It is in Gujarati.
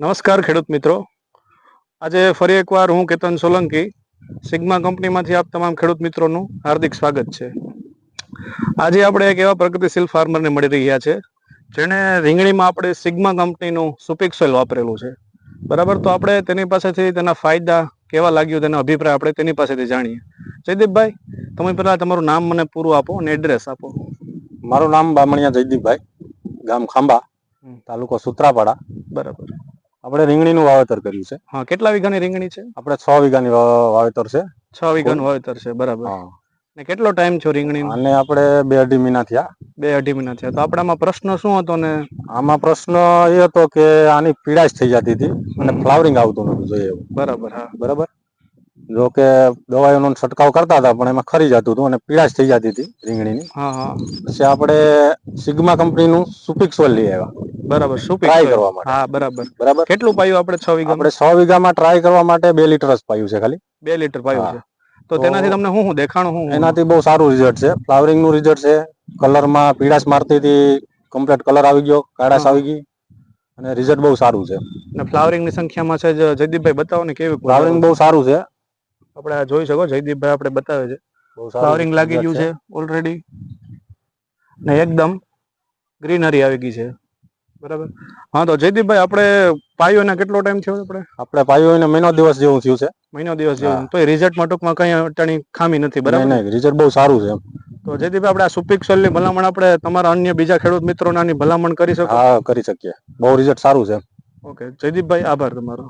નમસ્કાર ખેડૂત મિત્રો. આજે ફરી એકવાર હું કેતન સોલંકી સિગ્મા કંપનીમાંથી આપ તમામ ખેડૂત મિત્રોનું હાર્દિક સ્વાગત છે. આજે આપણે એક એવા પ્રગતિશીલ ફાર્મરને મળી રહ્યા છે જેણે રીંગણીમાં આપણે સિગ્મા કંપનીનું સુપિક સોઇલ વાપરેલું છે. બરાબર? તો આપણે તેની પાસેથી તેના ફાયદા કેવા લાગ્યું તેનો અભિપ્રાય આપણે તેની પાસેથી જાણીએ. જયદીપભાઈ તમે પહેલાં તમારું નામ મને પૂરું આપો અને એડ્રેસ આપો. મારું નામ બામણિયા જયદીપભાઈ ગામ ખાંબા તાલુકો સુત્રાપાડા. બરાબર. આપણે રીંગણીનું વાવેતર કર્યું છે. હા કેટલા વીઘાની રીંગણી છે? આપણે છ વીઘાની વાવેતર છે. છ વીઘાનું વાવેતર છે બરાબર. હા. ને કેટલો ટાઈમ છો રીંગણી અને આપણે બે અઢી મહિના થયા. બે અઢી મહિના થયા. તો આપણામાં પ્રશ્ન શું હતો ને? આમાં પ્રશ્ન એ હતો કે આની પીડાશ થઈ જતી હતી અને ફ્લાવરિંગ આવતું નતું જોઈએ બરાબર હા. બરાબર? જો કે દવાઓનો છંટકાવ કરતા હતા પણ એમાં ખરી જતું હતું અને પીળાશ થઈ જતી હતી રીંગણીની. પછી આપણે સિગ્મા કંપનીનું સુપિક્સોલ લઈ આવ્યા. બરાબર ટ્રાય કરવા માટે. હા બરાબર. બરાબર? કેટલું પાયું આપણે છ વીઘા આપણે છ વીઘામાં ટ્રાય કરવા માટે બે લીટર જ પાયું છે ખાલી. બે લીટર પાયું છે. તો તેનાથી તમને શું દેખાણું શું એનાથી બહુ સારું રિઝલ્ટ છે. ફ્લાવરિંગનું રિઝલ્ટ છે. કલરમાં પીળાશ મારતી હતી કમ્પ્લીટ કલર આવી ગયો કાળાશ આવી ગઈ. અને રિઝલ્ટ બહુ સારું છે. અને ફ્લાવરિંગની સંખ્યામાં છે જયદીપભાઈ બતાવો ને કેવી ફ્લાવરિંગ બહુ સારું છે. આપણે આ જોઈ શકો જયદીપભાઈ આપણે બતાવે છે. ફ્લાવરિંગ લાગી ગયું છે ઓલરેડી ને એકદમ ગ્રીનરી આવી ગઈ છે. બરાબર? હા તો જયદીપભાઈ આપણે પાયો ને કેટલો ટાઈમ થયો આપણે? આપણે પાયો એને મહિનો દિવસ જેવું થયું છે. મહિનો દિવસ જેવું. તો રિઝલ્ટમાં ટૂંકમાં કઈ અટાણી ખામી નથી બરાબર? રિઝલ્ટ બહુ સારું છે તો જયદીપભાઈ આપણે આ સુપિક સોલની ભલામણ આપણે તમારા અન્ય બીજા ખેડૂત મિત્રોના ભલામણ કરી શકો? હા કરી શકીએ. બહુ રિઝલ્ટ સારું છે ઓકે જયદીપભાઈ આભાર તમારો.